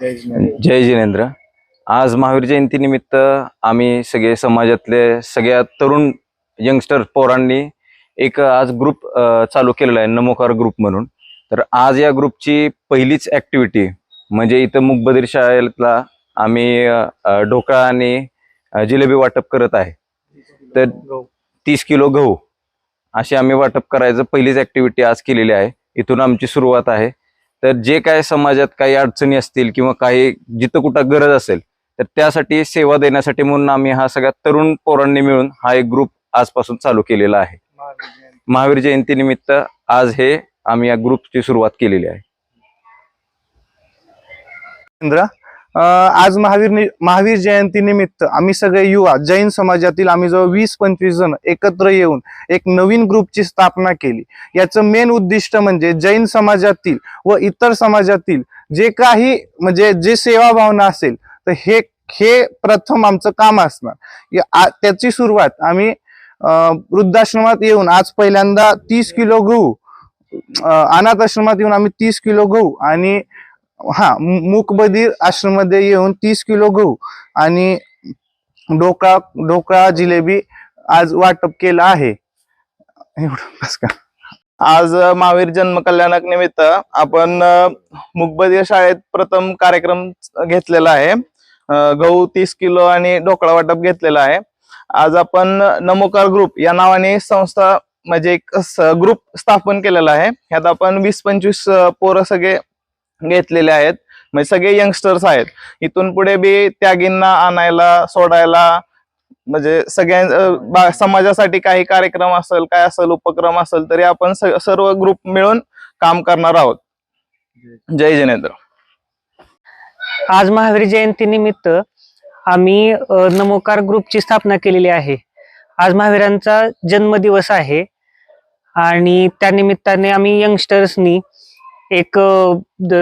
जय जिनेंद्र. आज महावीर जयंती निमित्त आम्ही सगळे समाजातले सगळ्या तरुण यंगस्टर पोरांनी एक आज ग्रुप चालू केलेला आहे नमोकार ग्रुप म्हणून. तर आज या ग्रुपची पहिलीच ऍक्टिव्हिटी म्हणजे इथं मुकबधीर शाळेतला आम्ही ढोकळा आणि जिलेबी वाटप करत आहे. तर तीस किलो गहू अशी आम्ही वाटप करायचं पहिलीच ऍक्टिव्हिटी आज केलेली आहे. इथून आमची सुरुवात आहे. तर जे काय समाजात काही अडचणी असतील किंवा काही जिथं कुठं गरज असेल तर त्यासाठी सेवा देण्यासाठी म्हणून आम्ही हा सगळ्या तरुण पोरांनी मिळून हा एक ग्रुप आजपासून चालू केलेला आहे. महावीर जयंती निमित्त आज हे आम्ही या ग्रुपची सुरुवात केलेली आहे. इंद्रा? आज महावीर महावीर जयंती निमित्त आम्ही सगळे युवा जैन समाजातील आम्ही जवळ वीस पंचवीस जण एकत्र येऊन एक नवीन ग्रुपची स्थापना केली. याचं मेन उद्दिष्ट म्हणजे जैन समाजातील व इतर समाजातील जे काही म्हणजे जे सेवा भावना असेल तर हे हे प्रथम आमचं काम असणार. या- आ- त्याची सुरुवात आम्ही वृद्धाश्रमात येऊन आज पहिल्यांदा तीस किलो गहू अनाथ आश्रमात येऊन आम्ही तीस किलो गहू आणि हा मु- मूकबधीर आश्रममध्ये येऊन तीस किलो गहू आणि ढोकळा ढोकळा जिलेबी आज वाटप केलं आहे. आज महावीर जन्म कल्याणक निमित्त आपण अ, मुकबधीर शाळेत प्रथम कार्यक्रम घेतलेला आहे. गहू तीस किलो आणि ढोकळा वाटप घेतलेला आहे. आज आपण नमोकार ग्रुप या नावाने संस्था म्हणजे एक ग्रुप स्थापन केलेला आहे. ह्यात आपण वीस पंचवीस पोरं सगळे घेतलेले आहेत. म्हणजे सगळे यंगस्टर्स आहेत. इथून पुढे बी त्यागींना आणायला सोडायला म्हणजे सगळ्या समाजासाठी काही कार्यक्रम असेल काय असेल उपक्रम असेल तरी आपण सर्व ग्रुप मिळून काम करणार आहोत. जय जिनेंद्र. आज महावीर जयंती निमित्त आम्ही नमोकार ग्रुपची स्थापना केलेली आहे. आज महावीरांचा जन्मदिवस आहे. आणि त्या निमित्ताने आम्ही यंगस्टर्सनी एक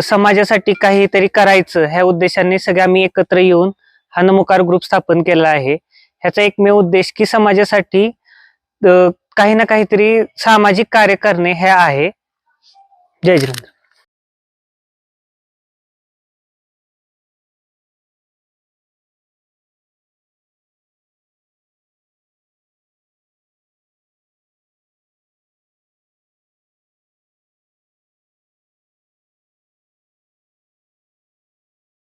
समाजासाठी काहीतरी करायचं ह्या उद्देशाने सगळे आम्ही एकत्र येऊन हा नमुकार ग्रुप स्थापन केला आहे. ह्याचा एकमेव उद्देश की समाजासाठी काही ना काहीतरी सामाजिक कार्य करणे हे आहे. जय जिनेंद्र